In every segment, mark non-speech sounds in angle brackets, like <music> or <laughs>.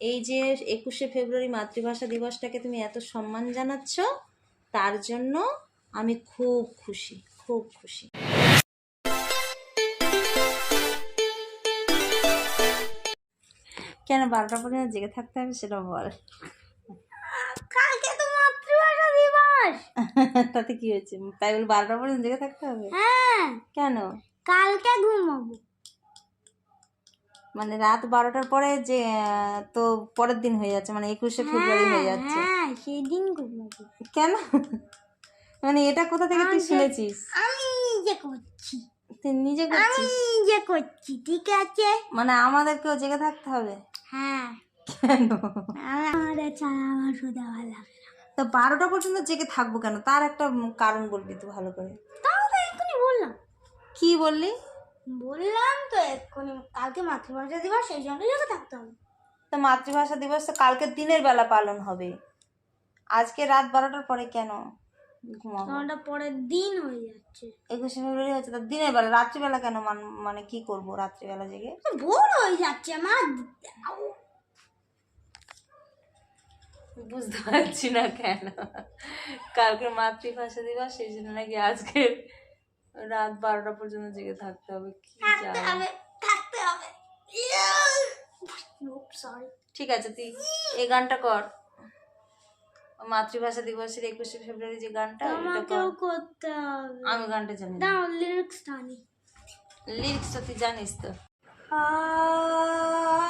এই যে একুশে ফেব্রুয়ারি মাতৃভাষা দিবসটাকে তুমি এত সম্মান জানাচ্ছ তার জন্য আমি খুব খুশি খুব খুশি। কেন বারোটা পর্যন্ত জেগে থাকতে হবে সেটা বল। কালকে তো মাতৃভাষা দিবস। <laughs> তাতে কি হয়েছে? তাই বলে বারোটা পর্যন্ত জেগে থাকতে হবে? হ্যাঁ। কেন? কালকে ঘুমাবো মানে রাত বারোটার পরে যে তো পরের দিন হয়ে যাচ্ছে মানে একুশে ফেব্রুয়ারি হয়ে যাচ্ছে। হ্যাঁ সেদিন কেন? মানে এটা কোথা থেকে তুই শুনেছিস? আমি নিজে করছি। তুই নিজে আমি করছিস? নিজে করছি ঠিক আছে? মানে আমাদেরকেও জেগে থাকতে হবে? হ্যাঁ। কেন? আমাদের ছাড়া আমার শুধু ভালো লাগে তো বারোটা পর্যন্ত জেগে থাকব কেন? তার একটা কারণ বলবি তুই ভালো করে। তাও তো এক্ষুনি বললাম। কি বললি? বললাম তো এক্ষুনি কালকে মাতৃভাষা দিবস সেই জন্য জেগে থাকতে হবে। তো মাতৃভাষা দিবস তো কালকে দিনের বেলা পালন হবে। আজকে রাত বারোটার পরে কেন ঘুমাবো? পরের দিন হয়ে যাচ্ছে। একুশে ফেব্রুয়ারি হচ্ছে তো দিনের বেলা রাত্রিবেলা কেন মান- মানে কি করব রাত্রিবেলা জেগে? ভোর হয়ে যাচ্ছে আমার বুঝতে পারছি না কেন। কালকে মাতৃভাষা দিবস সেই জন্য নাকি আজকে রাত বারোটা পর্যন্ত জেগে থাকতে হবে কি থাকতে হবে ঠিক আছে তুই এই গানটা কর। মাতৃভাষা দিবসের একুশে ফেব্রুয়ারি যে গানটা করতে হবে। আমি গানটা জানি না। লিরিক্স টানি লিরিক্সটা তুই জানিস তো। আমার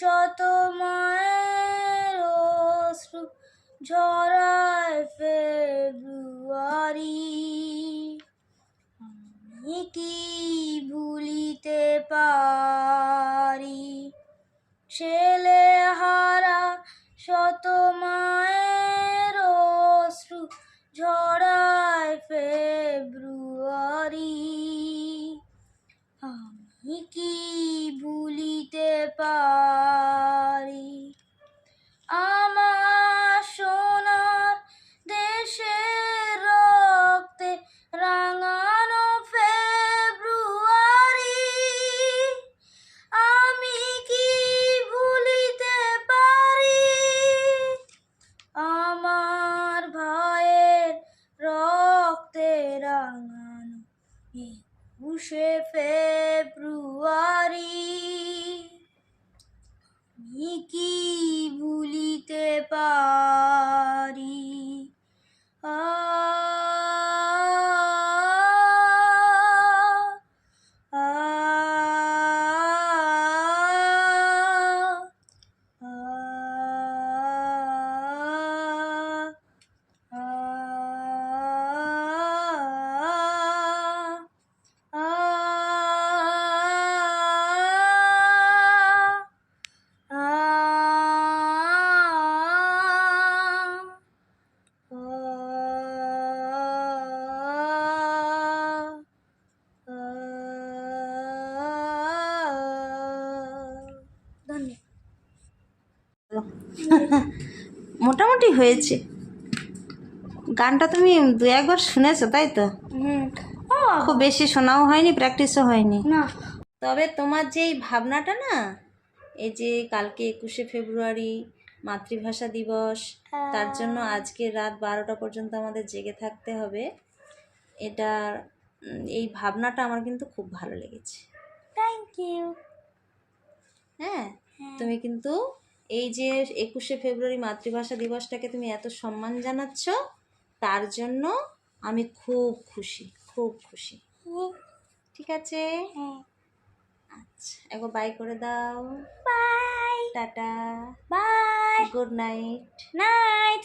শত মায়ের অশ্রু ঝরায় ফেব্রুয়ারি। আমি কি ভুলিতে পারি? ছেলে <laughs> মোটামুটি হয়েছে। গানটা তুমি দু একবার শুনেছো তাই তো? খুব বেশি শোনাও হয়নি প্র্যাকটিসও হয়নি। না। তবে তোমার যে এই ভাবনাটা না এই যে কালকে একুশে ফেব্রুয়ারি মাতৃভাষা দিবস তার জন্য আজকে রাত বারোটা পর্যন্ত আমাদের জেগে থাকতে হবে। এটা এই ভাবনাটা আমার কিন্তু খুব ভালো লেগেছে। থ্যাংক ইউ হ্যাঁ। তুমি কিন্তু এই যে একুশে ফেব্রুয়ারি মাতৃভাষা দিবসটাকে তুমি এত সম্মান জানাচ্ছ তার জন্য আমি খুব খুশি খুব খুশি। ঠিক আছে? হ্যাঁ। আচ্ছা একবার বাই করে দাও। Bye tata. Bye good night night